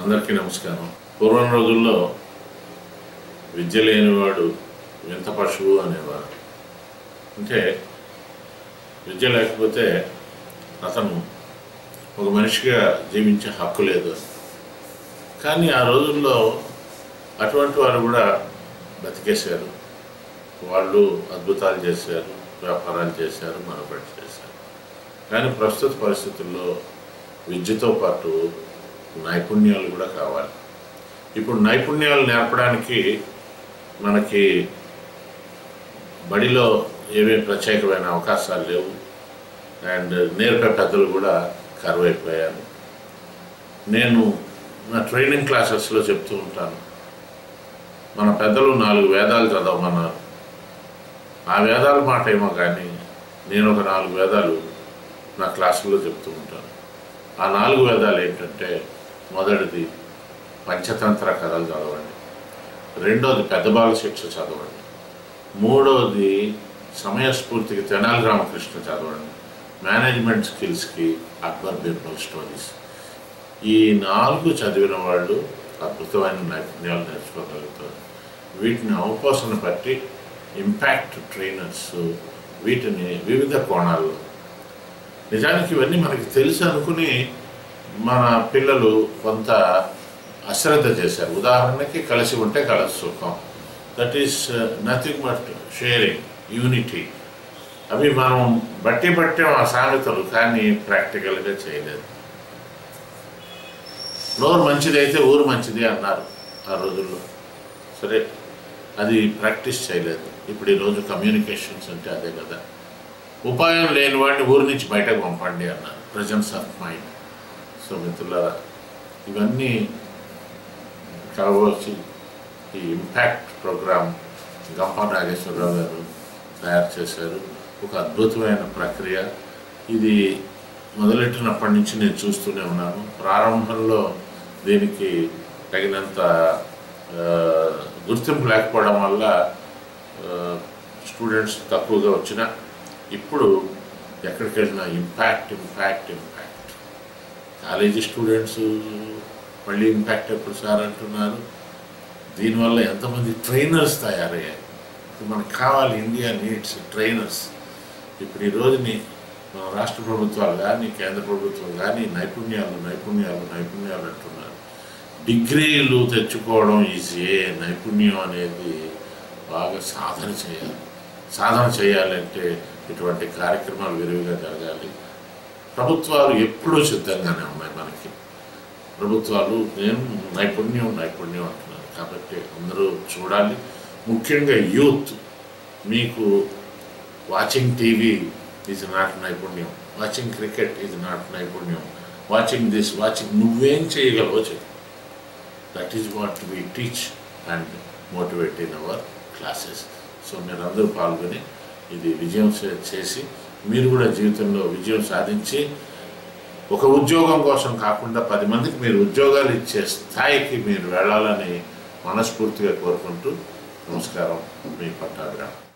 అందరికీ నమస్కారం. పూర్వం రోజుల్లో విద్య లేనివాడు వింత పశువు అనేవారు. అంటే విద్య లేకపోతే అతను ఒక మనిషిగా జీవించే హక్కు లేదు. కానీ ఆ రోజుల్లో అటువంటి వారు కూడా బతికేశారు. వాళ్ళు అద్భుతాలు చేశారు వ్యాపారాలు చేశారు మరొకటి చేశారు. కానీ ప్రస్తుత పరిస్థితుల్లో విద్యతో పాటు నైపుణ్యాలు కూడా కావాలి. ఇప్పుడు నైపుణ్యాలు నేర్పడానికి మనకి బడిలో ఏమీ ప్రత్యేకమైన అవకాశాలు లేవు. అండ్ నేర్పే పెద్దలు కూడా కరువైపోయారు నేను నా ట్రైనింగ్ క్లాసెస్లో చెప్తూ ఉంటాను. మన పెద్దలు నాలుగు వేదాలు చదవమన్నారు. ఆ వేదాల మాట ఏమో కానీ నేను ఒక నాలుగు వేదాలు నా క్లాసుల్లో చెప్తూ ఉంటాను. ఆ నాలుగు వేదాలు ఏంటంటే మొదటిది పంచతంత్ర కథలు చదవండి. రెండోది పెద్దబాల శిక్ష చదవండి. మూడవది సమయస్ఫూర్తికి తెనాలి రామకృష్ణ చదవండి. మేనేజ్మెంట్ స్కిల్స్కి అక్బర్ బీర్బల్ స్టోరీస్. ఈ నాలుగు చదివిన వాళ్ళు అద్భుతమైన నైపుణ్యాలు నేర్చుకోగలుగుతారు. వీటిని అవకాశం బట్టి ఇంపాక్ట్ ట్రైనర్స్ వీటిని వివిధ కోణాల్లో. నిజానికి ఇవన్నీ మనకి తెలుసు అనుకుని మన పిల్లలు కొంత అశ్రద్ధ చేశారు. ఉదాహరణకి కలిసి ఉంటే కలిసి సుఖం. That is nothing but sharing unity అవి మనం బట్టి బట్టే ఆ సామెతలు కానీ ప్రాక్టికల్గా చేయలేదు. నోరు మంచిదైతే ఊరు మంచిది అన్నారు ఆ రోజుల్లో. సరే అది ప్రాక్టీస్ చేయలేదు. ఇప్పుడు ఈరోజు కమ్యూనికేషన్స్ అంటే అదే కదా. ఉపాయం లేని వాడిని ఊరి నుంచి బయటకు పంపండి అన్నారు. Presence of mind. సో మిత్రులారా. ఇవన్నీ కావచ్చు ఈ ఇంపాక్ట్ ప్రోగ్రామ్ గంప నాగేశ్వరరావు గారు తయారు చేశారు. ఒక అద్భుతమైన ప్రక్రియ. ఇది మొదలెట్టినప్పటి నుంచి నేను చూస్తూనే ఉన్నాను. ప్రారంభంలో దీనికి తగినంత గుర్తింపు లేకపోవడం వల్ల స్టూడెంట్స్ తక్కువగా వచ్చిన ఇప్పుడు ఎక్కడికి వెళ్ళినా impact impact impact. College students మళ్ళీ ఇంపాక్ట్ ఎప్పుడు సార్ అంటున్నారు? దీనివల్ల ఎంతమంది ట్రైనర్స్ తయారయ్యారు మనకు కావాలి ఇండియా నీడ్స్ ట్రైనర్స్. ఇప్పుడు ఈ రోజుని మన రాష్ట్ర ప్రభుత్వాలు కానీ కేంద్ర ప్రభుత్వం కానీ నైపుణ్యాలు నైపుణ్యాలు నైపుణ్యాలు అంటున్నారు. డిగ్రీలు తెచ్చుకోవడం ఈజీ. నైపుణ్యం అనేది బాగా సాధన చేయాలి. సాధన చేయాలంటే ఇటువంటి కార్యక్రమాలు విరివిగా జరగాలి. ప్రభుత్వాలు ఎప్పుడూ సిద్ధంగానే ఉన్నాయి మనకి. ప్రభుత్వాలు నేను నైపుణ్యం నైపుణ్యం అంటున్నారు. కాబట్టి అందరూ చూడాలి. ముఖ్యంగా యూత్. మీకు వాచింగ్ టీవీ ఈజ్ నాట్ నైపుణ్యం. వాచింగ్ క్రికెట్ ఈజ్ నాట్ నైపుణ్యం. వాచింగ్ దిస్ వాచింగ్ నువ్వేం చేయగలవో చెప్పు. That is what we teach and motivate in our classes so మీరందరూ పాల్గొని ఇది విజయం చేసి మీరు కూడా జీవితంలో విజయం సాధించి ఒక ఉద్యోగం కోసం కాకుండా పది మందికి మీరు ఉద్యోగాలు ఇచ్చే స్థాయికి మీరు వెళ్ళాలని మనస్ఫూర్తిగా కోరుకుంటూ నమస్కారం. మీ పట్టాభిరామ్.